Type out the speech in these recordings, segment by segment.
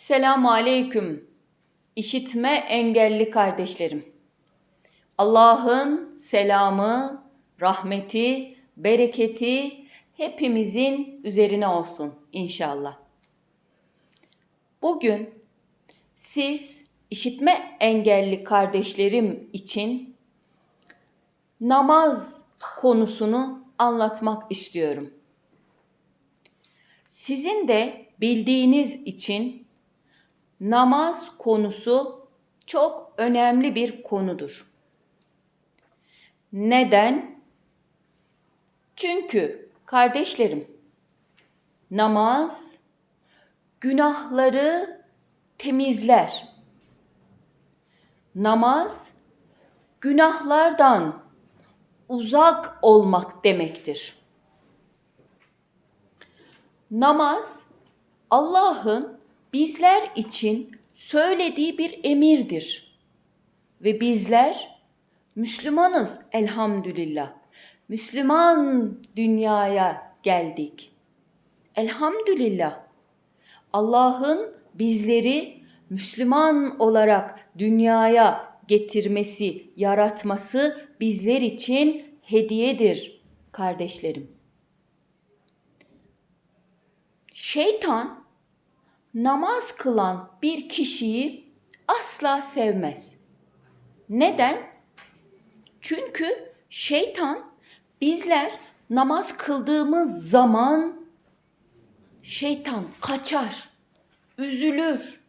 Selamu aleyküm. İşitme engelli kardeşlerim. Allah'ın selamı, rahmeti, bereketi hepimizin üzerine olsun inşallah. Bugün siz işitme engelli kardeşlerim için namaz konusunu anlatmak istiyorum. Sizin de bildiğiniz için namaz konusu çok önemli bir konudur. Neden? Çünkü kardeşlerim namaz günahları temizler. Namaz günahlardan uzak olmak demektir. Namaz Allah'ın bizler için söylediği bir emirdir. Ve bizler Müslümanız elhamdülillah. Müslüman dünyaya geldik. Elhamdülillah. Allah'ın bizleri Müslüman olarak dünyaya getirmesi, yaratması bizler için hediyedir kardeşlerim. Şeytan namaz kılan bir kişiyi asla sevmez. Neden? Çünkü şeytan bizler namaz kıldığımız zaman şeytan kaçar, üzülür,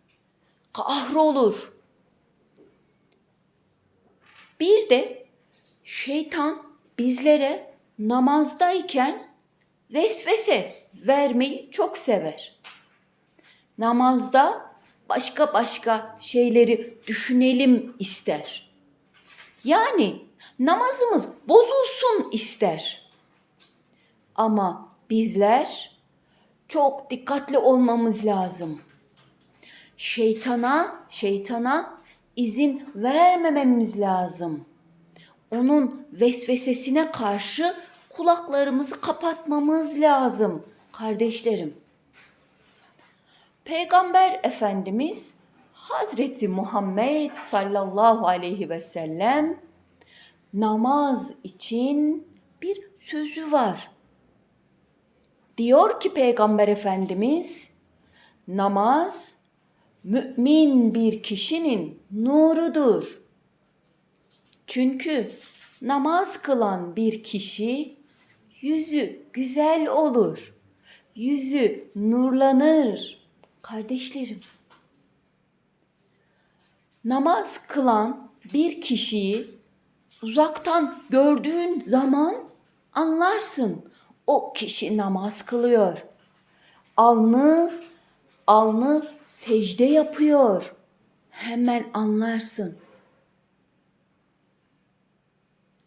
kahrolur. Bir de şeytan bizlere namazdayken vesvese vermeyi çok sever. Namazda başka başka şeyleri düşünelim ister. Yani namazımız bozulsun ister. Ama bizler çok dikkatli olmamız lazım. Şeytana, şeytana izin vermememiz lazım. Onun vesvesesine karşı kulaklarımızı kapatmamız lazım kardeşlerim. Peygamber Efendimiz Hazreti Muhammed sallallahu aleyhi ve sellem namaz için bir sözü var. Diyor ki Peygamber Efendimiz namaz mümin bir kişinin nurudur. Çünkü namaz kılan bir kişi yüzü güzel olur. Yüzü nurlanır. Kardeşlerim, namaz kılan bir kişiyi uzaktan gördüğün zaman anlarsın. O kişi namaz kılıyor. Alnı alnı secde yapıyor. Hemen anlarsın.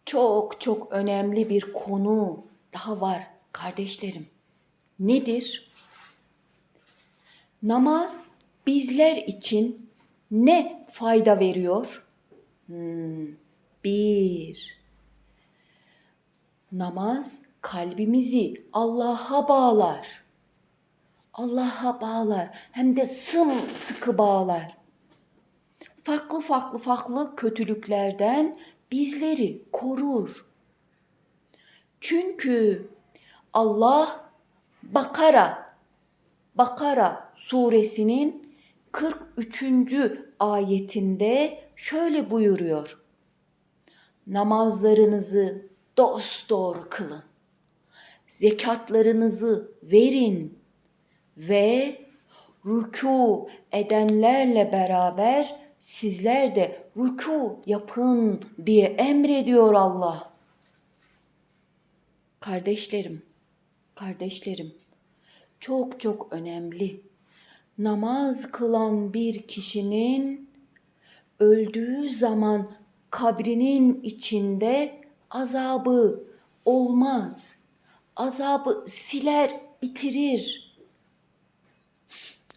Çok çok önemli bir konu daha var kardeşlerim. Nedir? Namaz bizler için ne fayda veriyor? Hmm, bir, namaz kalbimizi Allah'a bağlar. Allah'a bağlar hem de sımsıkı bağlar. Farklı farklı farklı kötülüklerden bizleri korur. Çünkü Allah Bakara Bakara suresinin 43. ayetinde şöyle buyuruyor. Namazlarınızı dosdoğru kılın. Zekatlarınızı verin ve rükû edenlerle beraber sizler de rükû yapın diye emrediyor Allah. Kardeşlerim, kardeşlerim çok çok önemli. Namaz kılan bir kişinin öldüğü zaman kabrinin içinde azabı olmaz. Azabı siler, bitirir.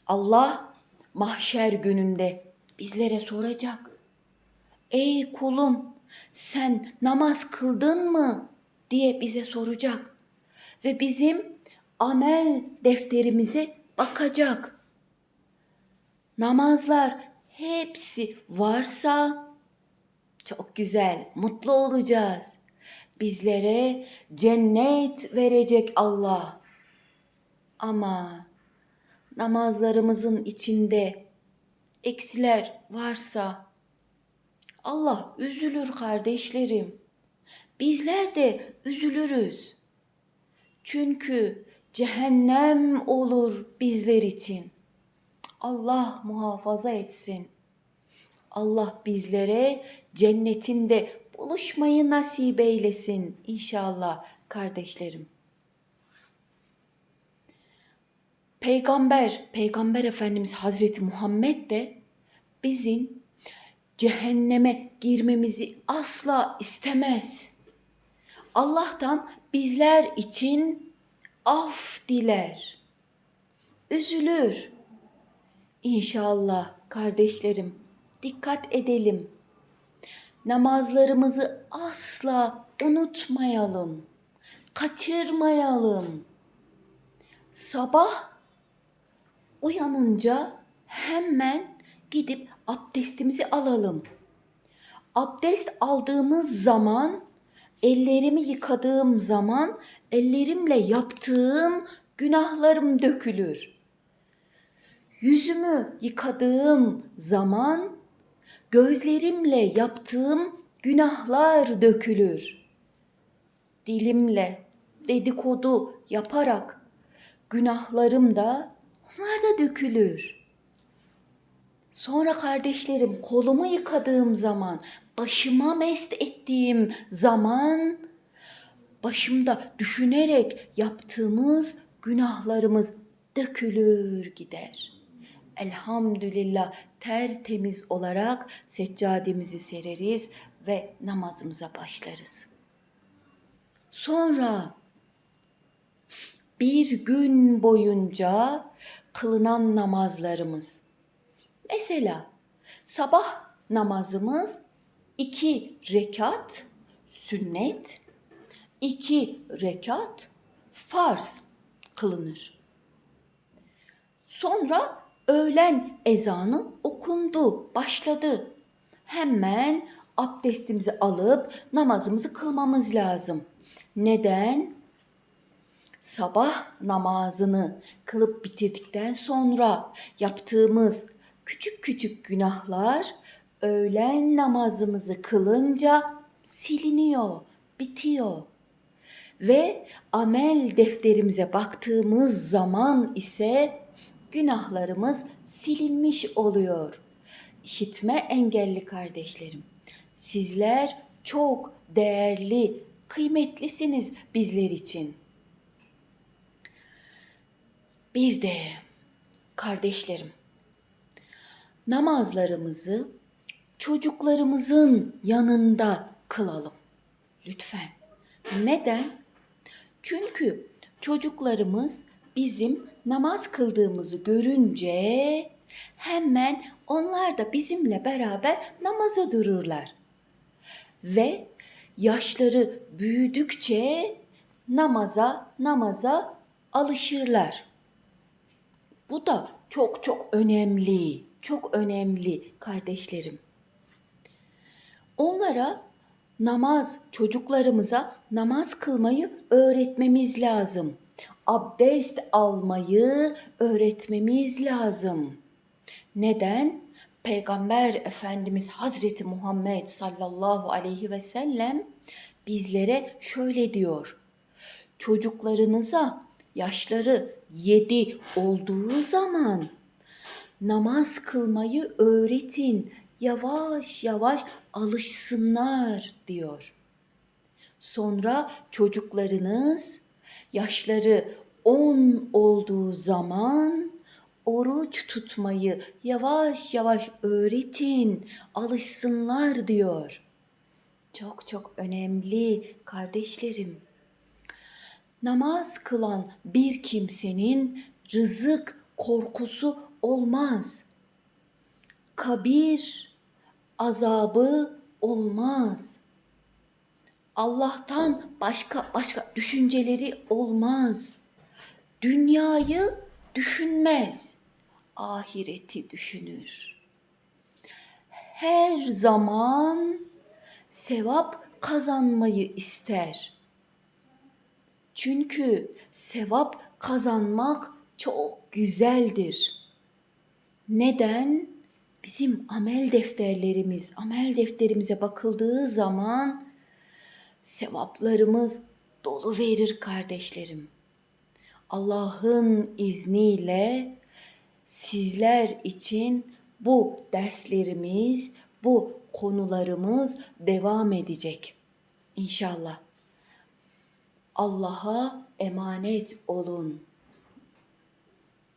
Allah mahşer gününde bizlere soracak. Ey kulum sen namaz kıldın mı diye bize soracak. Ve bizim amel defterimize bakacak. Namazlar hepsi varsa çok güzel, mutlu olacağız. Bizlere cennet verecek Allah. Ama namazlarımızın içinde eksiler varsa Allah üzülür kardeşlerim. Bizler de üzülürüz. Çünkü cehennem olur bizler için. Allah muhafaza etsin. Allah bizlere cennetinde buluşmayı nasip eylesin inşallah kardeşlerim. Peygamber, Peygamber Efendimiz Hazreti Muhammed de bizim cehenneme girmemizi asla istemez. Allah'tan bizler için af diler. Üzülür. İnşallah kardeşlerim dikkat edelim. Namazlarımızı asla unutmayalım. Kaçırmayalım. Sabah uyanınca hemen gidip abdestimizi alalım. Abdest aldığımız zaman, ellerimi yıkadığım zaman ellerimle yaptığım günahlarım dökülür. Yüzümü yıkadığım zaman gözlerimle yaptığım günahlar dökülür. Dilimle dedikodu yaparak günahlarım da onlar da dökülür. Sonra kardeşlerim kolumu yıkadığım zaman, başıma mest ettiğim zaman başımda düşünerek yaptığımız günahlarımız dökülür gider. Elhamdülillah tertemiz olarak seccademizi sereriz ve namazımıza başlarız. Sonra bir gün boyunca kılınan namazlarımız. Mesela sabah namazımız iki rekat sünnet, iki rekat farz kılınır. Sonra öğlen ezanı okundu, başladı. Hemen abdestimizi alıp namazımızı kılmamız lazım. Neden? Sabah namazını kılıp bitirdikten sonra yaptığımız küçük küçük günahlar öğlen namazımızı kılınca siliniyor, bitiyor. Ve amel defterimize baktığımız zaman ise günahlarımız silinmiş oluyor. İşitme engelli kardeşlerim. Sizler çok değerli, kıymetlisiniz bizler için. Bir de kardeşlerim, namazlarımızı çocuklarımızın yanında kılalım. Lütfen. Neden? Çünkü çocuklarımız bizim namaz kıldığımızı görünce hemen onlar da bizimle beraber namaza dururlar. Ve yaşları büyüdükçe namaza namaza alışırlar. Bu da çok çok önemli, çok önemli kardeşlerim. Onlara namaz, çocuklarımıza namaz kılmayı öğretmemiz lazım. Abdest almayı öğretmemiz lazım. Neden? Peygamber Efendimiz Hazreti Muhammed sallallahu aleyhi ve sellem bizlere şöyle diyor. Çocuklarınıza yaşları yedi olduğu zaman namaz kılmayı öğretin. Yavaş yavaş alışsınlar diyor. Sonra çocuklarınız yaşları on olduğu zaman oruç tutmayı yavaş yavaş öğretin, alışsınlar diyor. Çok çok önemli kardeşlerim. Namaz kılan bir kimsenin rızık korkusu olmaz. Kabir azabı olmaz. Allah'tan başka başka düşünceleri olmaz. Dünyayı düşünmez. ahireti düşünür. Her zaman sevap kazanmayı ister. Çünkü sevap kazanmak çok güzeldir. Neden? Bizim amel defterlerimiz, amel defterimize bakıldığı zaman sevaplarımız dolu verir kardeşlerim. Allah'ın izniyle sizler için bu derslerimiz, bu konularımız devam edecek. İnşallah. Allah'a emanet olun.